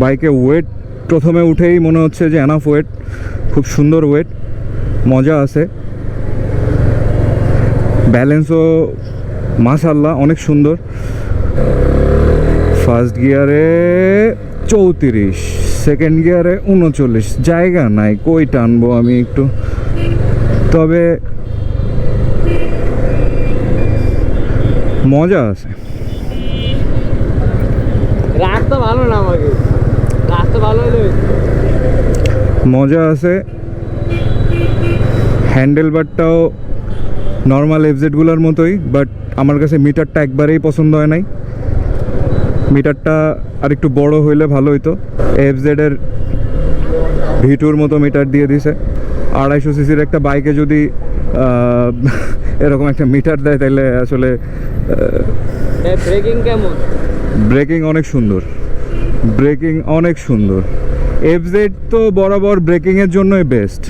বাইকে ওয়েট প্রথমে উঠেই মনে হচ্ছে যে অ্যানাফ ওয়েট খুব সুন্দর ওয়েট মজা আছে। ব্যালেন্সও মাসাল্লাহ অনেক সুন্দর। ফার্স্ট গিয়ারে চৌত্রিশ সেকেন্ড গিয়ারে উনচল্লিশ। জায়গা নাই কই টানবো আমি একটু? তবে মজা আছে। রাস্তা ভালো না আমাকে রাস্তা ভালো মজা আছে। হ্যান্ডেল বারটাও নর্মাল এফজেডগুলোর মতোই বাট আমার কাছে মিটারটা একবারেই পছন্দ হয় নাই। মিটারটা আর একটু বড় হইলে ভালো হইতো। এফজেডের ভিটুর মতো মিটার দিয়ে দিছে। আড়াইশো সিসির একটা বাইকে যদি এরকম একটা মিটার দেয় তাহলে আসলে ব্রেকিং কেমন? ব্রেকিং অনেক সুন্দর। ব্রেকিং অনেক সুন্দর। এফ জেড তো বরাবর ব্রেকিংয়ের জন্যই বেস্ট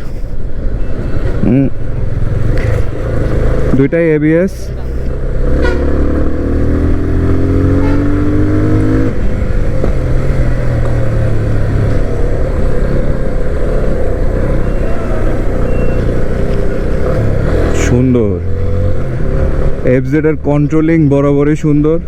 দুইটাই এবিএস সুন্দর। এফজেড এর কন্ট্রোলিং বরাবরই সুন্দর।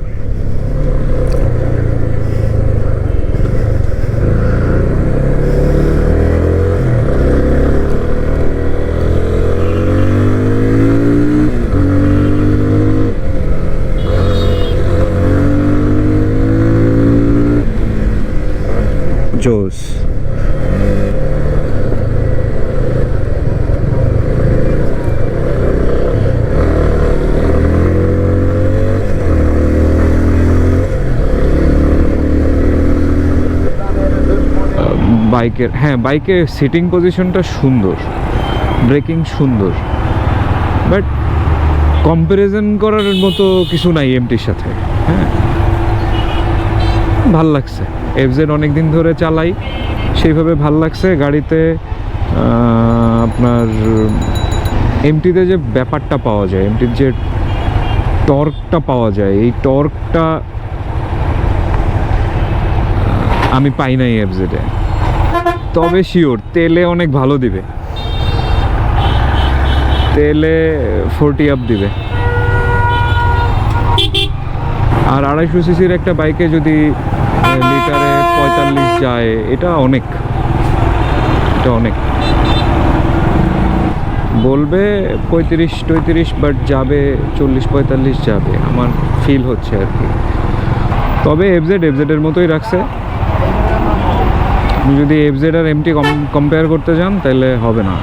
জোস বাইকের হ্যাঁ বাইকের সিটিং পজিশনটা সুন্দর ব্রেকিং সুন্দর বাট কম্প্যারিজন করার মতো কিছু নাই এমটির সাথে হ্যাঁ। ভালো লাগছে এফজেড অনেক দিন ধরে চালাই, সেইভাবে ভালো লাগছে, গাড়িতে আপনার এমটিতে যে ব্যাপারটা পাওয়া যায় এমটির যে টর্কটা পাওয়া যায়, এই টর্কটা আমি পাই নাই এফজেডে তবে শিওর তেলে অনেক ভালো দিবে। তেলে ফোরটি আপ দিবে। আর আড়াইশো সিসির একটা বাইকে যদি লিটারে পঁয়তাল্লিশ যায় এটা অনেক। এটা অনেক। বলবে পঁয়ত্রিশ টৈত্রিশ বাট যাবে চল্লিশ পঁয়তাল্লিশ যাবে। আমার ফিল হচ্ছে আর কি। তবে এফজেড এফজেডের মতোই রাখছে। যদি এফজেড আর এমটি কম্পেয়ার করতে চান তাহলে হবে না।